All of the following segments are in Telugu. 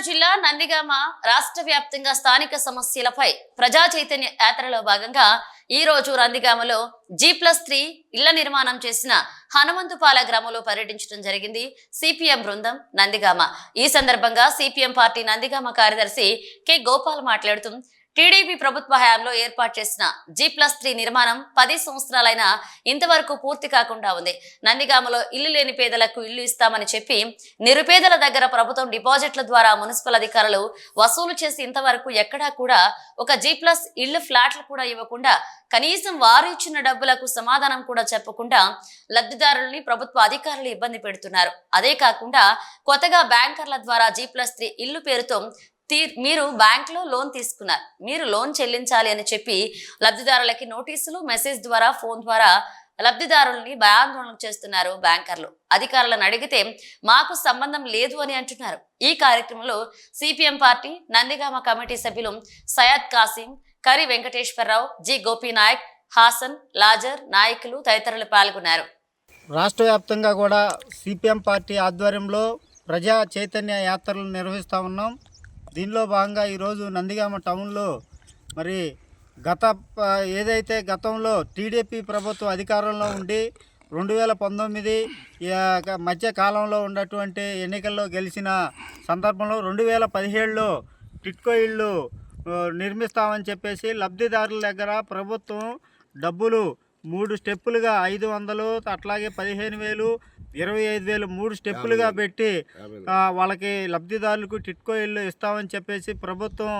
పల్నాడు జిల్లా నందిగామ రాష్ట్ర వ్యాప్తంగా స్థానిక సమస్యలపై ప్రజా చైతన్య యాత్రలో భాగంగా ఈ రోజు నందిగామలో జీ ప్లస్ త్రీ ఇళ్ళ నిర్మాణం చేసిన హనుమంతుపాల గ్రామంలో పర్యటించడం జరిగింది. సిపిఎం బృందం నందిగామ. ఈ సందర్భంగా సిపిఎం పార్టీ నందిగామ కార్యదర్శి కె గోపాల్ మాట్లాడుతూ టీడీపీ ప్రభుత్వ హయాంలో ఏర్పాటు చేసిన జీ ప్లస్ త్రీ నిర్మాణం పది సంవత్సరాలైనా ఇంతవరకు పూర్తి కాకుండా ఉంది. నందిగామలో ఇల్లు లేని పేదలకు ఇల్లు ఇస్తామని చెప్పి నిరుపేదల దగ్గర ప్రభుత్వం డిపాజిట్ల ద్వారా మున్సిపల్ అధికారులు వసూలు చేసి ఇంతవరకు ఎక్కడా కూడా ఒక జీ ప్లస్ ఇల్లు ఫ్లాట్లు కూడా ఇవ్వకుండా కనీసం వారు ఇచ్చిన డబ్బులకు సమాధానం కూడా చెప్పకుండా లబ్ధిదారుల్ని ప్రభుత్వ అధికారులు ఇబ్బంది పెడుతున్నారు. అదే కాకుండా కొత్తగా బ్యాంకర్ల ద్వారా జీ ప్లస్ త్రీ ఇల్లు పేరుతో మీరు బ్యాంకులో లోన్ తీసుకున్నారు. మీరు లోన్ చెల్లించాలి అని చెప్పి లబ్ధిదారులకి నోటీసులు మెసేజ్ ద్వారా ఫోన్ ద్వారా లబ్ధిదారుల్ని భయాందోళన చేస్తున్నారు బ్యాంకర్లు. అధికారులను అడిగితే మాకు సంబంధం లేదు అని అంటున్నారు. ఈ కార్యక్రమంలో సిపిఎం పార్టీ నందిగామ కమిటీ సభ్యులు సయద్ కాసిం కరి వెంకటేశ్వరరావు జి గోపీనాయక్ హాసన్ లాజర్ నాయకులు తదితరులు పాల్గొన్నారు. రాష్ట్ర వ్యాప్తంగా కూడా సిపిఎం పార్టీ ఆధ్వర్యంలో ప్రజా చైతన్య యాత్రలు నిర్వహిస్తూ ఉన్నాం. దీనిలో భాగంగా ఈరోజు నందిగామ టౌన్లో మరి గత ఏదైతే గతంలో టీడీపీ ప్రభుత్వం అధికారంలో ఉండి రెండు వేల పంతొమ్మిది మధ్య కాలంలో ఉన్నటువంటి ఎన్నికల్లో గెలిచిన సందర్భంలో రెండు వేల పదిహేడులో టిట్కో ఇళ్ళు నిర్మిస్తామని చెప్పేసి లబ్ధిదారుల దగ్గర ప్రభుత్వం డబ్బులు మూడు స్టెప్పులుగా ఐదు వందలు అట్లాగే పదిహేను వేలు ఇరవై ఐదు వేలు మూడు స్టెప్పులుగా పెట్టి వాళ్ళకి లబ్ధిదారులకు టిట్కో ఇల్లు ఇస్తామని చెప్పేసి ప్రభుత్వం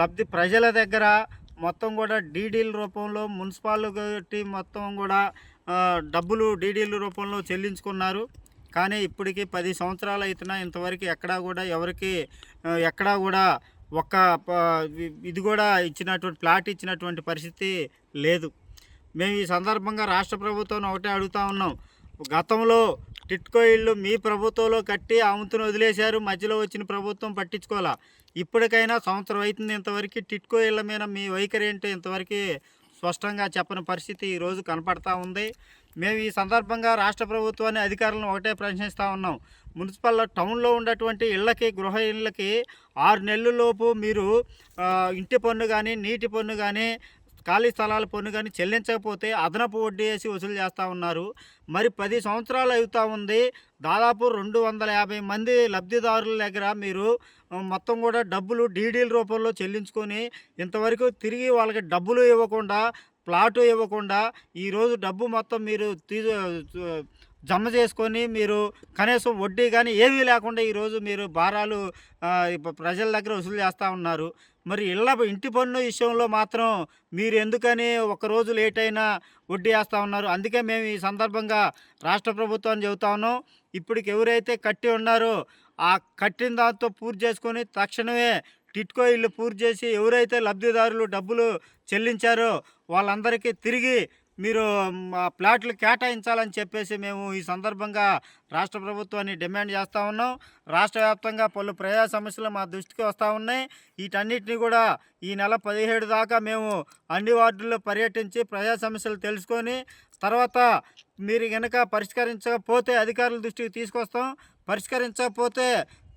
లబ్ధి ప్రజల దగ్గర మొత్తం కూడా డీడీల రూపంలో మున్సిపాలిటీ మొత్తం కూడా డబ్బులు డీడీల రూపంలో చెల్లించుకున్నారు. కానీ ఇప్పటికి పది సంవత్సరాలు అవుతున్నా ఇంతవరకు ఎక్కడా కూడా ఎవరికి ఎక్కడా కూడా ఒక్క ఇది కూడా ఇచ్చినటువంటి ప్లాట్ ఇచ్చినటువంటి పరిస్థితి లేదు. మేము ఈ సందర్భంగా రాష్ట్ర ప్రభుత్వం ఒకటే అడుగుతా ఉన్నాం. గతంలో టిట్కో ఇళ్ళు మీ ప్రభుత్వంలో కట్టి అమ్ముతుని వదిలేశారు. మధ్యలో వచ్చిన ప్రభుత్వం పట్టించుకోవాలా? ఇప్పటికైనా సంవత్సరం అవుతుంది ఇంతవరకు టిట్కో ఇళ్ళ మీద మీ వైఖరి ఏంటో ఇంతవరకు స్పష్టంగా చెప్పని పరిస్థితి ఈరోజు కనపడతా ఉంది. మేము ఈ సందర్భంగా రాష్ట్ర ప్రభుత్వాన్ని అధికారులను ఒకటే ప్రశ్నిస్తూ ఉన్నాం. మున్సిపల్ టౌన్లో ఉన్నటువంటి ఇళ్ళకి గృహ ఇళ్ళకి ఆరు నెలలలోపు మీరు ఇంటి పన్ను కానీ నీటి పన్ను కానీ ఖాళీ స్థలాల పన్ను కానీ చెల్లించకపోతే అదనపు వడ్డీ వేసి వసూలు చేస్తూ ఉన్నారు. మరి పది సంవత్సరాలు అవుతూ ఉంది. దాదాపు రెండు వందల యాభై మంది లబ్ధిదారుల దగ్గర మీరు మొత్తం కూడా డబ్బులు డీడీల రూపంలో చెల్లించుకొని ఇంతవరకు తిరిగి వాళ్ళకి డబ్బులు ఇవ్వకుండా ప్లాటు ఇవ్వకుండా ఈరోజు డబ్బు మొత్తం మీరు తీ జమ చేసుకొని మీరు కనీసం వడ్డీ కానీ ఏమీ లేకుండా ఈరోజు మీరు భారాలు ప్రజల దగ్గర వసూలు చేస్తూ ఉన్నారు. మరి ఇళ్ళ ఇంటి పన్ను విషయంలో మాత్రం మీరు ఎందుకని ఒక రోజు లేట్ అయినా వడ్డీ వేస్తూ ఉన్నారు? అందుకే మేము ఈ సందర్భంగా రాష్ట్ర ప్రభుత్వాన్ని చెబుతా ఉన్నాం. ఇప్పటికి ఎవరైతే కట్టి ఉన్నారో ఆ కట్టిన దాంతో పూర్తి చేసుకొని తక్షణమే టిట్కో ఇల్లు పూర్తి చేసి ఎవరైతే లబ్ధిదారులు డబ్బులు చెల్లించారో వాళ్ళందరికీ తిరిగి మీరు మా ప్లాట్లు కేటాయించాలని చెప్పేసి మేము ఈ సందర్భంగా రాష్ట్ర ప్రభుత్వాన్ని డిమాండ్ చేస్తూ ఉన్నాం. రాష్ట్ర వ్యాప్తంగా పలు ప్రజా సమస్యలు మా దృష్టికి వస్తూ ఉన్నాయి. వీటన్నిటిని కూడా ఈ నెల పదిహేడు దాకా మేము అన్ని వార్డుల్లో పర్యటించి ప్రజా సమస్యలు తెలుసుకొని తర్వాత మీరు కనుక పరిష్కరించకపోతే అధికారుల దృష్టికి తీసుకొస్తాం. పరిష్కరించకపోతే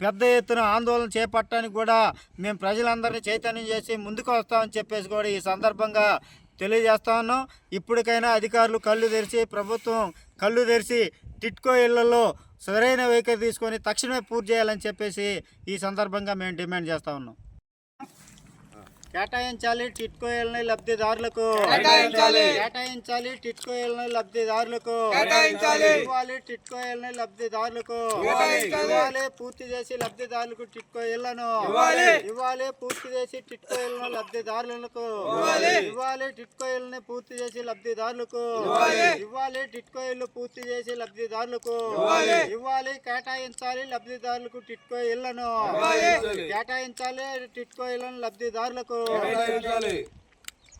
పెద్ద ఎత్తున ఆందోళన చేపట్టడానికి కూడా మేము ప్రజలందరినీ చైతన్యం చేసి ముందుకు వస్తామని చెప్పేసి కూడా ఈ సందర్భంగా తెలియజేస్తా ఉన్నాం. ఇప్పటికైనా అధికారులు కళ్ళు తెరిచి ప్రభుత్వం కళ్ళు తెరిచి టిట్కో ఇళ్ళలో సరైన వైఖరి తీసుకొని తక్షణమే పూర్తి చేయాలని చెప్పేసి ఈ సందర్భంగా మేము డిమాండ్ చేస్తూ ఉన్నాం. కేటాయించాలి టిట్కో ఇళ్ళని లబ్ధిదారులకు కేటాయించాలి. కేటాయించాలి టిట్కో ఇళ్ళని లబ్ధిదారులకు కేటాయించాలి. ఇవ్వాలి టిట్కో ఇళ్ళని లబ్ధిదారులకు. ఇవ్వాలి పూర్తి చేసి లబ్ధిదారులకు టిట్కో ఇళ్ళను ఇవ్వాలి. ఇవ్వాలి పూర్తి చేసి టిట్కో ఇళ్ళను లబ్ధిదారులకు ఇవ్వాలి. ఇవ్వాలి టిట్కో ఇళ్ళని పూర్తి చేసి లబ్ధిదారులకు ఇవ్వాలి. ఇవ్వాలి టిట్కో ఇల్లు పూర్తి చేసి లబ్ధిదారులకు ఇవ్వాలి. ఇవ్వాలి కేటాయించాలి లబ్ధిదారులకు టిట్కో ఇళ్ళను ఇవ్వాలి. కేటాయించాలి టిట్కో ఇళ్ళను లబ్ధిదారులకు కేటాయించాలి